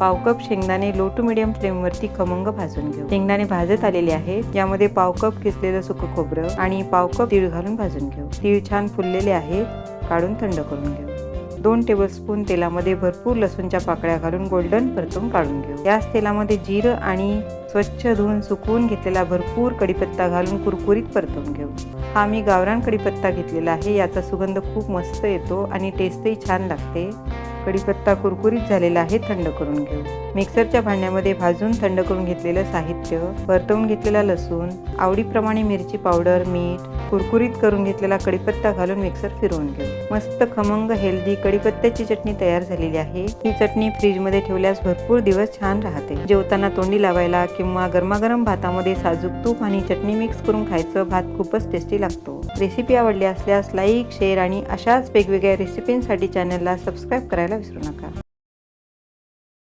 पाव कप शेंगदाणे low to medium फ्लेमवरती खमंग भाजून घेऊ. शेंगदाणे भाजत आलेले आहेत यामध्ये पाव कप किसलेलं सुकं खोबरं आणि पाव कप तीळ घालून भाजून घेऊ. तीळ छान फुललेले आहे काढून थंड करून घेऊ. दोन टेबलस्पून तेलामध्ये भरपूर लसूणच्या पाकळ्या घालून गोल्डन परतून काढून घेऊ. याच तेलामध्ये जिरं आणि स्वच्छ धुवून सुकवून घेतलेला भरपूर कढीपत्ता घालून कुरकुरीत परतून घेऊ. हा मी गावरान कडीपत्ता घेतलेला आहे याचा सुगंध खूप मस्त येतो आणि टेस्टही छान लागते. कढीपत्ता कुरकुरीत झालेला आहे थंड करून घेऊ. मिक्सरच्या भांड्यामध्ये भाजून थंड करून घेतलेलं साहित्य परतवून घेतलेला लसूण आवडीप्रमाणे मिरची पावडर मीठ कुरकुरीत करून घेतलेला कडीपत्ता घालून मिक्सर फिरवून घेऊ. मस्त खमंग हेल्दी कडीपत्त्याची चटणी तयार झालेली आहे. ही चटणी फ्रीजमध्ये ठेवल्यास भरपूर दिवस छान राहते. जेवताना तोंडी लावायला किंवा गरमागरम भातामध्ये साजूक तूप आणि चटणी मिक्स करून खायचं भात खूपच टेस्टी लागतो. रेसिपी आवडली असल्यास लाईक शेअर आणि अशाच वेगवेगळ्या रेसिपींसाठी चॅनलला सबस्क्राईब करायला विसरू नका.